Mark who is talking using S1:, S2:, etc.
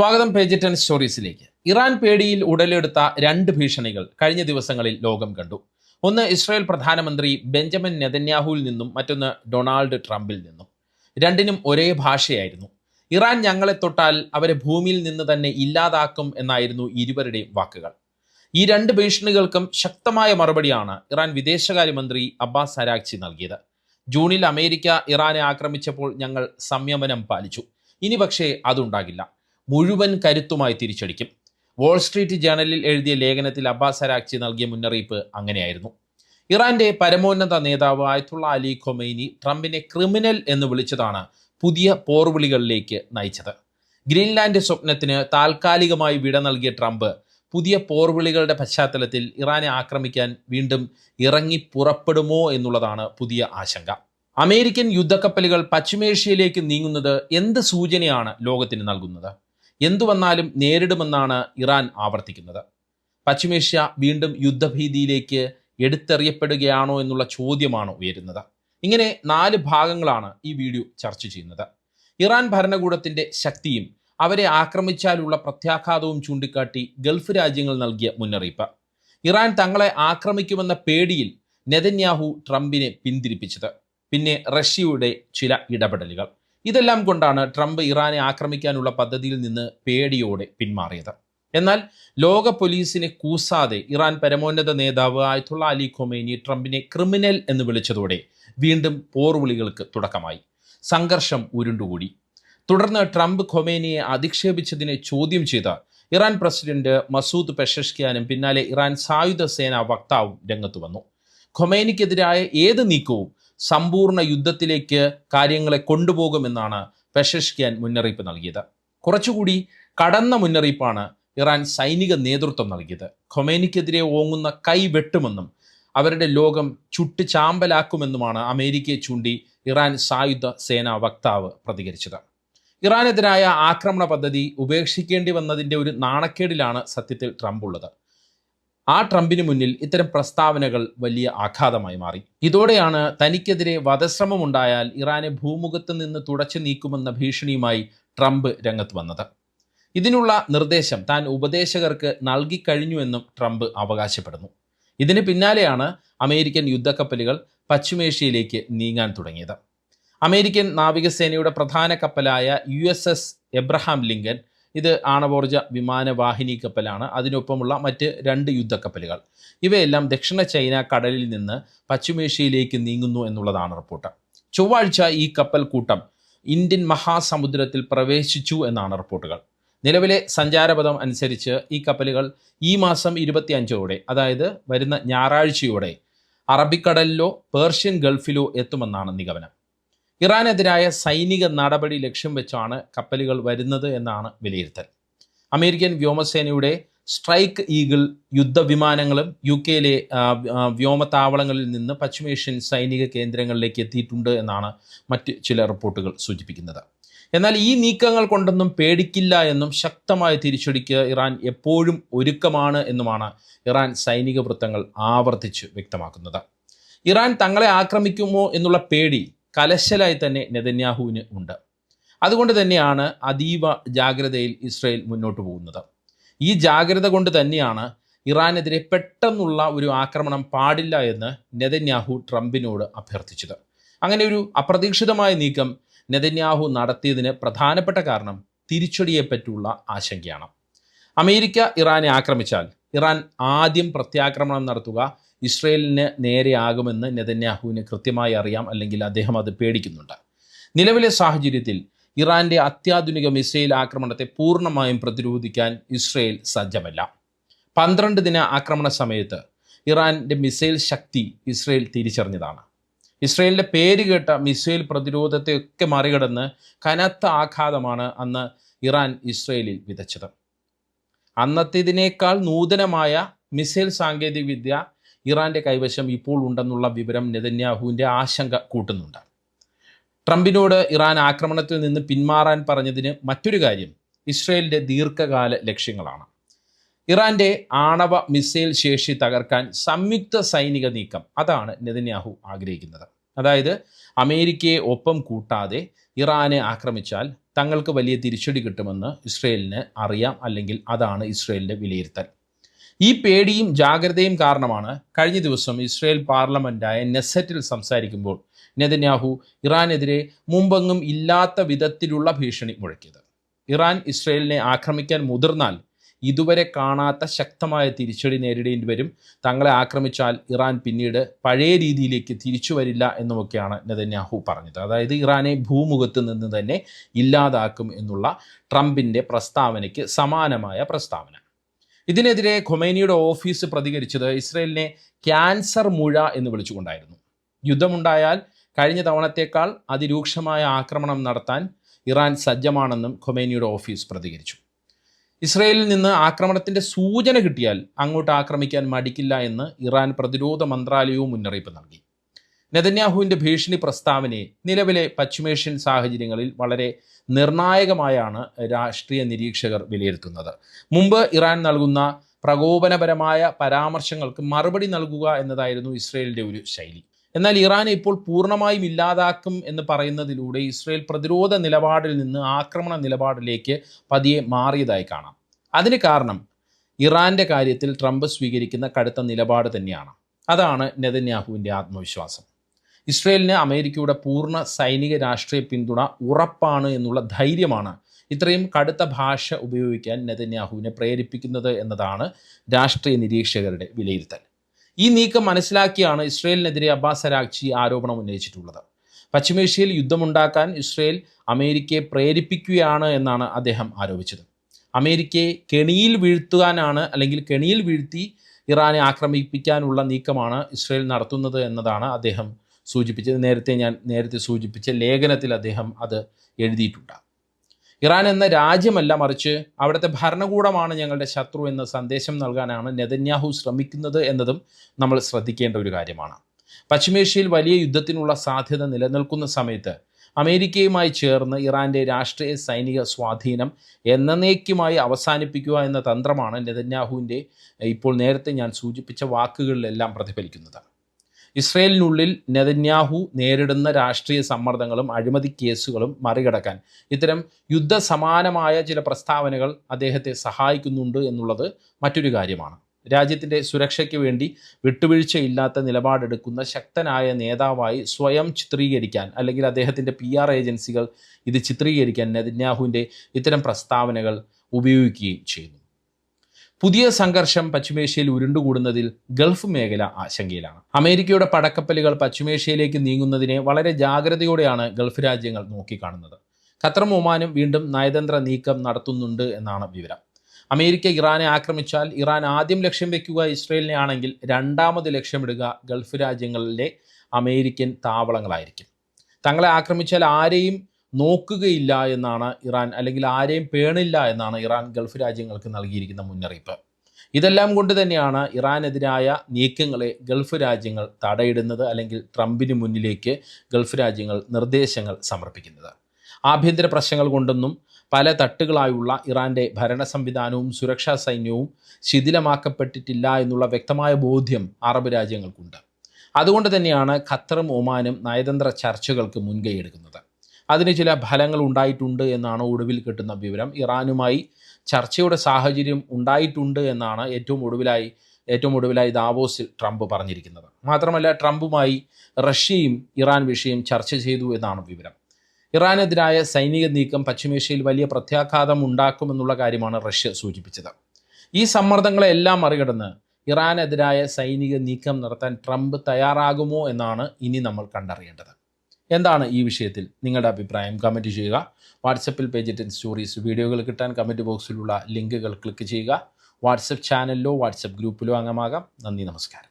S1: സ്വാഗതം page ten സ്റ്റോറീസിലേക്ക് Iran പേടിയിൽ ഉടലെടുത്ത രണ്ട് ഭീഷണികൾ കഴിഞ്ഞ ദിവസങ്ങളിൽ ലോകം കണ്ടു ഒന്ന് ഇസ്രായേൽ പ്രധാനമന്ത്രി ബെഞ്ചമിൻ നെതന്യാഹുവിൽ നിന്നും മറ്റൊന്ന് ഡൊണാൾഡ് ട്രംപിൽ നിന്നും രണ്ടിനും ഒരേ ഭാഷയായിരുന്നു ഇറാൻ ഞങ്ങളെ തൊട്ടാൽ അവരെ ഭൂമിയിൽ നിന്ന് തന്നെ ഇല്ലാതാക്കും എന്നായിരുന്നു ഇരുവരുടെയും വാക്കുകൾ ഈ രണ്ട് ഭീഷണികൾക്കും ശക്തമായ മറുപടിയാണ് ഇറാൻ വിദേശകാര്യമന്ത്രി അബ്ബാസ് അരാക്ചി നൽകിയത് ജൂണിൽ അമേരിക്ക ഇറാനെ ആക്രമിച്ചപ്പോൾ ഞങ്ങൾ സംയമനം പാലിച്ചു ഇനി പക്ഷേ അതുണ്ടാകില്ല മുഴുവൻ കരുത്തുമായി തിരിച്ചടിക്കും വാൾസ്ട്രീറ്റ് ജേണലിൽ എഴുതിയ ലേഖനത്തിൽ അബ്ബാസ് അരാക്ചി നൽകിയ മുന്നറിയിപ്പ് അങ്ങനെയായിരുന്നു ഇറാന്റെ പരമോന്നത നേതാവ് ആയത്തുള്ള അലി ഖൊമൈനി ട്രംപിനെ ക്രിമിനൽ എന്ന് വിളിച്ചതാണ് പുതിയ പോർവിളികളിലേക്ക് നയിച്ചത് ഗ്രീൻലാൻഡ് സ്വപ്നത്തിന് താൽക്കാലികമായി വിട നൽകിയ ട്രംപ് പുതിയ പോർവിളികളുടെ പശ്ചാത്തലത്തിൽ ഇറാനെ ആക്രമിക്കാൻ വീണ്ടും ഇറങ്ങി പുറപ്പെടുമോ എന്നുള്ളതാണ് പുതിയ ആശങ്ക അമേരിക്കൻ യുദ്ധക്കപ്പലുകൾ പശ്ചിമേഷ്യയിലേക്ക് നീങ്ങുന്നത് എന്ത് സൂചനയാണ് ലോകത്തിന് നൽകുന്നത് എന്തു വന്നാലും നേരിടുമെന്നാണ് ഇറാൻ ആവർത്തിക്കുന്നത് പശ്ചിമേഷ്യ വീണ്ടും യുദ്ധഭീതിയിലേക്ക് എടുത്തെറിയപ്പെടുകയാണോ എന്നുള്ള ചോദ്യമാണ് ഉയരുന്നത് ഇങ്ങനെ നാല് ഭാഗങ്ങളാണ് ഈ വീഡിയോ ചർച്ച ചെയ്യുന്നത് ഇറാൻ ഭരണകൂടത്തിന്റെ ശക്തിയും അവരെ ആക്രമിച്ചാലുള്ള പ്രത്യാഘാതവും ചൂണ്ടിക്കാട്ടി ഗൾഫ് രാജ്യങ്ങൾ നൽകിയ മുന്നറിയിപ്പ് ഇറാൻ തങ്ങളെ ആക്രമിക്കുമെന്ന പേടിയിൽ നെതന്യാഹു ട്രംപിനെ പിന്തിരിപ്പിച്ചത് പിന്നെ റഷ്യയുടെ ചില ഇടപെടലുകൾ ഇതെല്ലാം കൊണ്ടാണ് ട്രംപ് ഇറാനെ ആക്രമിക്കാനുള്ള പദ്ധതിയിൽ നിന്ന് പേടിയോടെ പിന്മാറിയത് എന്നാൽ ലോക പോലീസിനെ കൂസാതെ ഇറാൻ പരമോന്നത നേതാവ് ആയത്തുള്ള അലി ഖൊമേനി ട്രംപിനെ ക്രിമിനൽ എന്ന് വിളിച്ചതോടെ വീണ്ടും പോർവിളികൾക്ക് തുടക്കമായി സംഘർഷം ഉരുണ്ടുകൂടി തുടർന്ന് ട്രംപ് ഖൊമേനിയെ അധിക്ഷേപിച്ചതിനെ ചോദ്യം ചെയ്ത ഇറാൻ പ്രസിഡന്റ് മസൂദ് പെഷഷ്കിയാനും പിന്നാലെ ഇറാൻ സായുധ സേനാ വക്താവും രംഗത്ത് വന്നു ഖൊമേനിക്കെതിരായ ഏത് നീക്കവും സമ്പൂർണ്ണ യുദ്ധത്തിലേക്ക് കാര്യങ്ങളെ കൊണ്ടുപോകുമെന്നാണ് പെഷഷ്കിയാൻ മുന്നറിയിപ്പ് നൽകിയത് കുറച്ചുകൂടി കടന്ന മുന്നറിയിപ്പാണ് ഇറാൻ സൈനിക നേതൃത്വം നൽകിയത് ഖൊമേനിക്കെതിരെ ഓങ്ങുന്ന കൈ വെട്ടുമെന്നും അവരുടെ ലോകം ചുട്ട് ചാമ്പലാക്കുമെന്നുമാണ് അമേരിക്കയെ ചൂണ്ടി ഇറാൻ സായുധ സേനാ വക്താവ് പ്രതികരിച്ചത് ഇറാനെതിരായ ആക്രമണ പദ്ധതി ഉപേക്ഷിക്കേണ്ടി വന്നതിൻ്റെ ഒരു നാണക്കേടിലാണ് സത്യത്തിൽ ട്രംപ് ഉള്ളത് ആ ട്രംപിന് മുന്നിൽ ഇത്തരം പ്രസ്താവനകൾ വലിയ ആഘാതമായി മാറി ഇതോടെയാണ് തനിക്കെതിരെ വധശ്രമമുണ്ടായാൽ ഇറാനെ ഭൂമുഖത്ത് നിന്ന് തുടച്ചു നീക്കുമെന്ന ഭീഷണിയുമായി ട്രംപ് രംഗത്ത് വന്നത് ഇതിനുള്ള നിർദ്ദേശം താൻ ഉപദേശകർക്ക് നൽകിക്കഴിഞ്ഞുവെന്നും ട്രംപ് അവകാശപ്പെടുന്നു ഇതിന് പിന്നാലെയാണ് അമേരിക്കൻ യുദ്ധക്കപ്പലുകൾ പശ്ചിമേഷ്യയിലേക്ക് നീങ്ങാൻ തുടങ്ങിയത് അമേരിക്കൻ നാവികസേനയുടെ പ്രധാന കപ്പലായ U S S Abraham Lincoln ഇത് ആണവോർജ വിമാനവാഹിനി കപ്പലാണ് അതിനൊപ്പമുള്ള മറ്റ് രണ്ട് യുദ്ധക്കപ്പലുകൾ ഇവയെല്ലാം ദക്ഷിണ ചൈന കടലിൽ നിന്ന് പശ്ചിമേഷ്യയിലേക്ക് നീങ്ങുന്നു എന്നുള്ളതാണ് റിപ്പോർട്ട് ചൊവ്വാഴ്ച ഈ കപ്പൽ കൂട്ടം ഇന്ത്യൻ മഹാസമുദ്രത്തിൽ പ്രവേശിച്ചു എന്നാണ് റിപ്പോർട്ടുകൾ നിലവിലെ സഞ്ചാരപഥം അനുസരിച്ച് ഈ കപ്പലുകൾ ഈ മാസം അഞ്ചോടെ അതായത് വരുന്ന ഞായറാഴ്ചയോടെ അറബിക്കടലിലോ പേർഷ്യൻ ഗൾഫിലോ എത്തുമെന്നാണ് നിഗമനം ഇറാനെതിരായ സൈനിക നടപടി ലക്ഷ്യം വെച്ചാണ് കപ്പലുകൾ വരുന്നത് എന്നാണ് വിലയിരുത്തൽ അമേരിക്കൻ വ്യോമസേനയുടെ സ്ട്രൈക്ക് ഈഗിൾ യുദ്ധവിമാനങ്ങളും യു കെയിലെ വ്യോമതാവളങ്ങളിൽ നിന്ന് പശ്ചിമേഷ്യൻ സൈനിക കേന്ദ്രങ്ങളിലേക്ക് എത്തിയിട്ടുണ്ട് എന്നാണ് മറ്റ് ചില റിപ്പോർട്ടുകൾ സൂചിപ്പിക്കുന്നത് എന്നാൽ ഈ നീക്കങ്ങൾ കൊണ്ടൊന്നും പേടിക്കില്ല എന്നും ശക്തമായ തിരിച്ചടിക്ക് ഇറാൻ എപ്പോഴും ഒരുക്കമാണ് എന്നുമാണ് ഇറാൻ സൈനിക വൃത്തങ്ങൾ ആവർത്തിച്ച് വ്യക്തമാക്കുന്നത് ഇറാൻ തങ്ങളെ ആക്രമിക്കുമോ എന്നുള്ള പേടി കലശലായി തന്നെ നെതന്യാഹുവിന് ഉണ്ട് അതുകൊണ്ട് തന്നെയാണ് അതീവ ജാഗ്രതയിൽ ഇസ്രയേൽ മുന്നോട്ട് പോകുന്നത് ഈ ജാഗ്രത കൊണ്ട് തന്നെയാണ് ഇറാനെതിരെ പെട്ടെന്നുള്ള ഒരു ആക്രമണം പാടില്ല എന്ന് നെതന്യാഹു ട്രംപിനോട് അഭ്യർത്ഥിച്ചത് അങ്ങനെ ഒരു അപ്രതീക്ഷിതമായ നീക്കം നെതന്യാഹു നടത്തിയതിന് പ്രധാനപ്പെട്ട കാരണം തിരിച്ചടിയെപ്പറ്റുള്ള ആശങ്കയാണ് അമേരിക്ക ഇറാനെ ആക്രമിച്ചാൽ ഇറാൻ ആദ്യം പ്രത്യാക്രമണം നടത്തുക ഇസ്രയേലിന് നേരെയാകുമെന്ന് നെതന്യാഹുവിന് കൃത്യമായി അറിയാം അല്ലെങ്കിൽ അദ്ദേഹം അത് പേടിക്കുന്നുണ്ട് നിലവിലെ സാഹചര്യത്തിൽ ഇറാന്റെ അത്യാധുനിക മിസൈൽ ആക്രമണത്തെ പൂർണ്ണമായും പ്രതിരോധിക്കാൻ ഇസ്രയേൽ സജ്ജമല്ല പന്ത്രണ്ട് ദിന ആക്രമണ സമയത്ത് ഇറാന്റെ മിസൈൽ ശക്തി ഇസ്രയേൽ തിരിച്ചറിഞ്ഞതാണ് പേര് പേരുകേട്ട മിസൈൽ പ്രതിരോധത്തെയൊക്കെ മറികടന്ന് കനത്ത ആഘാതമാണ് അന്ന് ഇറാൻ ഇസ്രയേലിൽ വിതച്ചത് അന്നത്തേതിനേക്കാൾ നൂതനമായ മിസൈൽ സാങ്കേതികവിദ്യ ഇറാന്റെ കൈവശം ഇപ്പോൾ ഉണ്ടെന്നുള്ള വിവരം നെതന്യാഹുവിന്റെ ആശങ്ക കൂട്ടുന്നുണ്ട് ട്രംപിനോട് ഇറാൻ ആക്രമണത്തിൽ നിന്ന് പിന്മാറാൻ പറഞ്ഞതിന് മറ്റൊരു കാര്യം ഇസ്രയേലിന്റെ ദീർഘകാല ലക്ഷ്യങ്ങളാണ് ഇറാന്റെ ആണവ മിസൈൽ ശേഷി തകർക്കാൻ സംയുക്ത സൈനിക നീക്കം അതാണ് നെതന്യാഹു ആഗ്രഹിക്കുന്നത് അതായത് അമേരിക്കയെ ഒപ്പം കൂട്ടാതെ ഇറാനെ ആക്രമിച്ചാൽ തങ്ങൾക്ക് വലിയ തിരിച്ചടി കിട്ടുമെന്ന് ഇസ്രയേലിന് അറിയാം അല്ലെങ്കിൽ അതാണ് ഇസ്രയേലിന്റെ വിലയിരുത്തൽ ഈ പേടിയും ജാഗ്രതയും കാരണമാണ് കഴിഞ്ഞ ദിവസം ഇസ്രയേൽ പാർലമെൻറ്റായ നെസറ്റിൽ സംസാരിക്കുമ്പോൾ നെതന്യാഹു ഇറാനെതിരെ മുമ്പെങ്ങും ഇല്ലാത്ത വിധത്തിലുള്ള ഭീഷണി മുഴക്കിയത് ഇറാൻ ഇസ്രയേലിനെ ആക്രമിക്കാൻ മുതിർന്നാൽ ഇതുവരെ കാണാത്ത ശക്തമായ തിരിച്ചടി നേരിടേണ്ടി വരും തങ്ങളെ ആക്രമിച്ചാൽ ഇറാൻ പിന്നീട് പഴയ രീതിയിലേക്ക് തിരിച്ചു വരില്ല എന്നുമൊക്കെയാണ് നെതന്യാഹു പറഞ്ഞത് അതായത് ഇറാനെ ഭൂമുഖത്ത് നിന്ന് തന്നെ ഇല്ലാതാക്കും എന്നുള്ള ട്രംപിൻ്റെ പ്രസ്താവനയ്ക്ക് സമാനമായ പ്രസ്താവന ഇതിനെതിരെ ഖൊമൈനിയുടെ ഓഫീസ് പ്രതികരിച്ചത് ഇസ്രയേലിനെ ക്യാൻസർ മുഴ എന്ന് വിളിച്ചുകൊണ്ടായിരുന്നു യുദ്ധമുണ്ടായാൽ കഴിഞ്ഞ തവണത്തേക്കാൾ അതിരൂക്ഷമായ ആക്രമണം നടത്താൻ ഇറാൻ സജ്ജമാണെന്നും ഖൊമൈനിയുടെ ഓഫീസ് പ്രതികരിച്ചു ഇസ്രയേലിൽ നിന്ന് ആക്രമണത്തിൻ്റെ സൂചന കിട്ടിയാൽ അങ്ങോട്ട് ആക്രമിക്കാൻ മടിക്കില്ല എന്ന് ഇറാൻ പ്രതിരോധ മന്ത്രാലയവും മുന്നറിയിപ്പ് നൽകി നെതന്യാഹുവിൻ്റെ ഭീഷണി പ്രസ്താവനയെ നിലവിലെ പശ്ചിമേഷ്യൻ സാഹചര്യങ്ങളിൽ വളരെ നിർണായകമായാണ് രാഷ്ട്രീയ നിരീക്ഷകർ വിലയിരുത്തുന്നത് മുമ്പ് ഇറാൻ നൽകുന്ന പ്രകോപനപരമായ പരാമർശങ്ങൾക്ക് മറുപടി നൽകുക എന്നതായിരുന്നു ഇസ്രയേലിൻ്റെ ഒരു ശൈലി എന്നാൽ ഇറാനെ ഇപ്പോൾ പൂർണ്ണമായും ഇല്ലാതാക്കും എന്ന് പറയുന്നതിലൂടെ ഇസ്രയേൽ പ്രതിരോധ നിലപാടിൽ നിന്ന് ആക്രമണ നിലപാടിലേക്ക് പതിയെ മാറിയതായി കാണാം അതിന് കാരണം ഇറാൻ്റെ കാര്യത്തിൽ ട്രംപ് സ്വീകരിക്കുന്ന കടുത്ത നിലപാട് തന്നെയാണ് അതാണ് നെതന്യാഹുവിൻ്റെ ആത്മവിശ്വാസം ഇസ്രയേലിന് അമേരിക്കയുടെ പൂർണ്ണ സൈനിക രാഷ്ട്രീയ പിന്തുണ ഉറപ്പാണ് എന്നുള്ള ധൈര്യമാണ് ഇത്രയും കടുത്ത ഭാഷ ഉപയോഗിക്കാൻ നെതന്യാഹുവിനെ പ്രേരിപ്പിക്കുന്നത് എന്നതാണ് രാഷ്ട്രീയ നിരീക്ഷകരുടെ വിലയിരുത്തൽ ഈ നീക്കം മനസ്സിലാക്കിയാണ് ഇസ്രയേലിനെതിരെ അബ്ബാസ് അരാക്ഷി ആരോപണം ഉന്നയിച്ചിട്ടുള്ളത് പശ്ചിമേഷ്യയിൽ യുദ്ധമുണ്ടാക്കാൻ ഇസ്രയേൽ അമേരിക്കയെ പ്രേരിപ്പിക്കുകയാണ് എന്നാണ് അദ്ദേഹം ആരോപിച്ചത് അമേരിക്കയെ കെണിയിൽ വീഴ്ത്തുവാനാണ് അല്ലെങ്കിൽ കെണിയിൽ വീഴ്ത്തി ഇറാനെ ആക്രമിപ്പിക്കാനുള്ള നീക്കമാണ് ഇസ്രയേൽ നടത്തുന്നത് എന്നതാണ് അദ്ദേഹം സൂചിപ്പിച്ചത് നേരത്തെ ഞാൻ നേരത്തെ സൂചിപ്പിച്ച ലേഖനത്തിൽ അദ്ദേഹം അത് എഴുതിയിട്ടുണ്ട് ഇറാൻ എന്ന രാജ്യമല്ല മറിച്ച് അവിടുത്തെ ഭരണകൂടമാണ് ഞങ്ങളുടെ ശത്രു എന്ന സന്ദേശം നൽകാനാണ് നെതന്യാഹു ശ്രമിക്കുന്നത് എന്നതും നമ്മൾ ശ്രദ്ധിക്കേണ്ട ഒരു കാര്യമാണ് പശ്ചിമേഷ്യയിൽ വലിയ യുദ്ധത്തിനുള്ള സാധ്യത നിലനിൽക്കുന്ന സമയത്ത് അമേരിക്കയുമായി ചേർന്ന് ഇറാന്റെ രാഷ്ട്രീയ സൈനിക സ്വാധീനം എന്നേക്കുമായി അവസാനിപ്പിക്കുക എന്ന തന്ത്രമാണ് നെതന്യാഹുവിൻ്റെ ഇപ്പോൾ നേരത്തെ ഞാൻ സൂചിപ്പിച്ച വാക്കുകളിലെല്ലാം പ്രതിഫലിക്കുന്നത് ഇസ്രയേലിനുള്ളിൽ നെതന്യാഹു നേരിടുന്ന രാഷ്ട്രീയ സമ്മർദ്ദങ്ങളും അഴിമതി കേസുകളും മറികടക്കാൻ ഇത്തരം യുദ്ധസമാനമായ ചില പ്രസ്താവനകൾ അദ്ദേഹത്തെ സഹായിക്കുന്നുണ്ട് എന്നുള്ളത് മറ്റൊരു കാര്യമാണ് രാജ്യത്തിൻ്റെ സുരക്ഷയ്ക്ക് വേണ്ടി വിട്ടുവീഴ്ചയില്ലാത്ത നിലപാടെടുക്കുന്ന ശക്തനായ നേതാവായി സ്വയം ചിത്രീകരിക്കാൻ അല്ലെങ്കിൽ അദ്ദേഹത്തിൻ്റെ പി ആർ ഏജൻസികൾ ഇത് ചിത്രീകരിക്കാൻ നെതന്യാഹുവിൻ്റെ ഇത്തരം പ്രസ്താവനകൾ ഉപയോഗിക്കുകയും ചെയ്യുന്നു പുതിയ സംഘർഷം പശ്ചിമേഷ്യയിൽ ഉരുണ്ടുകൂടുന്നതിൽ ഗൾഫ് മേഖല ആശങ്കയിലാണ് അമേരിക്കയുടെ പടക്കപ്പലുകൾ പശ്ചിമേഷ്യയിലേക്ക് നീങ്ങുന്നതിനെ വളരെ ജാഗ്രതയോടെയാണ് ഗൾഫ് രാജ്യങ്ങൾ നോക്കിക്കാണുന്നത് ഖത്തറും ഒമാനും വീണ്ടും നയതന്ത്ര നീക്കം നടത്തുന്നുണ്ട് എന്നാണ് വിവരം അമേരിക്ക ഇറാനെ ആക്രമിച്ചാൽ ഇറാൻ ആദ്യം ലക്ഷ്യം വെക്കുക ഇസ്രയേലിനെ ആണെങ്കിൽ രണ്ടാമത് ലക്ഷ്യമിടുക ഗൾഫ് രാജ്യങ്ങളിലെ അമേരിക്കൻ താവളങ്ങളായിരിക്കും തങ്ങളെ ആക്രമിച്ചാൽ ആരെയും നോക്കുകയില്ല എന്നാണ് ഇറാൻ അല്ലെങ്കിൽ ആരെയും പേണില്ല എന്നാണ് ഇറാൻ ഗൾഫ് രാജ്യങ്ങൾക്ക് നൽകിയിരിക്കുന്ന മുന്നറിയിപ്പ് ഇതെല്ലാം കൊണ്ട് തന്നെയാണ് ഇറാനെതിരായ നീക്കങ്ങളെ ഗൾഫ് രാജ്യങ്ങൾ തടയിടുന്നത് അല്ലെങ്കിൽ ട്രംപിന് മുന്നിലേക്ക് ഗൾഫ് രാജ്യങ്ങൾ നിർദ്ദേശങ്ങൾ സമർപ്പിക്കുന്നത് ആഭ്യന്തര പ്രശ്നങ്ങൾ കൊണ്ടൊന്നും പല തട്ടുകളായുള്ള ഇറാൻ്റെ ഭരണ സംവിധാനവും സുരക്ഷാ സൈന്യവും ശിഥിലമാക്കപ്പെട്ടിട്ടില്ല എന്നുള്ള വ്യക്തമായ ബോധ്യം അറബ് രാജ്യങ്ങൾക്കുണ്ട് അതുകൊണ്ട് തന്നെയാണ് ഖത്തറും ഒമാനും നയതന്ത്ര ചർച്ചകൾക്ക് മുൻകൈയെടുക്കുന്നത് അതിന് ചില ഫലങ്ങൾ ഉണ്ടായിട്ടുണ്ട് എന്നാണ് ഒടുവിൽ കിട്ടുന്ന വിവരം ഇറാനുമായി ചർച്ചയുടെ സാഹചര്യം ഉണ്ടായിട്ടുണ്ട് എന്നാണ് ഏറ്റവും ഒടുവിലായി ഏറ്റവും ഒടുവിലായി ദാവോസിൽ ട്രംപ് പറഞ്ഞിരിക്കുന്നത് മാത്രമല്ല ട്രംപുമായി റഷ്യയും ഇറാൻ വിഷയം ചർച്ച ചെയ്തു എന്നാണ് വിവരം ഇറാനെതിരായ സൈനിക നീക്കം പശ്ചിമേഷ്യയിൽ വലിയ പ്രത്യാഘാതം ഉണ്ടാക്കുമെന്നുള്ള കാര്യമാണ് റഷ്യ സൂചിപ്പിച്ചത് ഈ സമ്മർദ്ദങ്ങളെല്ലാം മറികടന്ന് ഇറാനെതിരായ സൈനിക നീക്കം നടത്താൻ ട്രംപ് തയ്യാറാകുമോ എന്നാണ് ഇനി നമ്മൾ കണ്ടറിയേണ്ടത് എന്താണ് ഈ വിഷയത്തിൽ നിങ്ങളുടെ അഭിപ്രായം കമൻറ്റ് ചെയ്യുക വാട്സപ്പിൽ പേജ് ടെൻ സ്റ്റോറീസ് വീഡിയോകൾ കിട്ടാൻ കമൻറ്റ് ബോക്സിലുള്ള ലിങ്കുകൾ ക്ലിക്ക് ചെയ്യുക വാട്സപ്പ് ചാനലിലോ വാട്സപ്പ് ഗ്രൂപ്പിലോ അംഗമാകാം നന്ദി നമസ്കാരം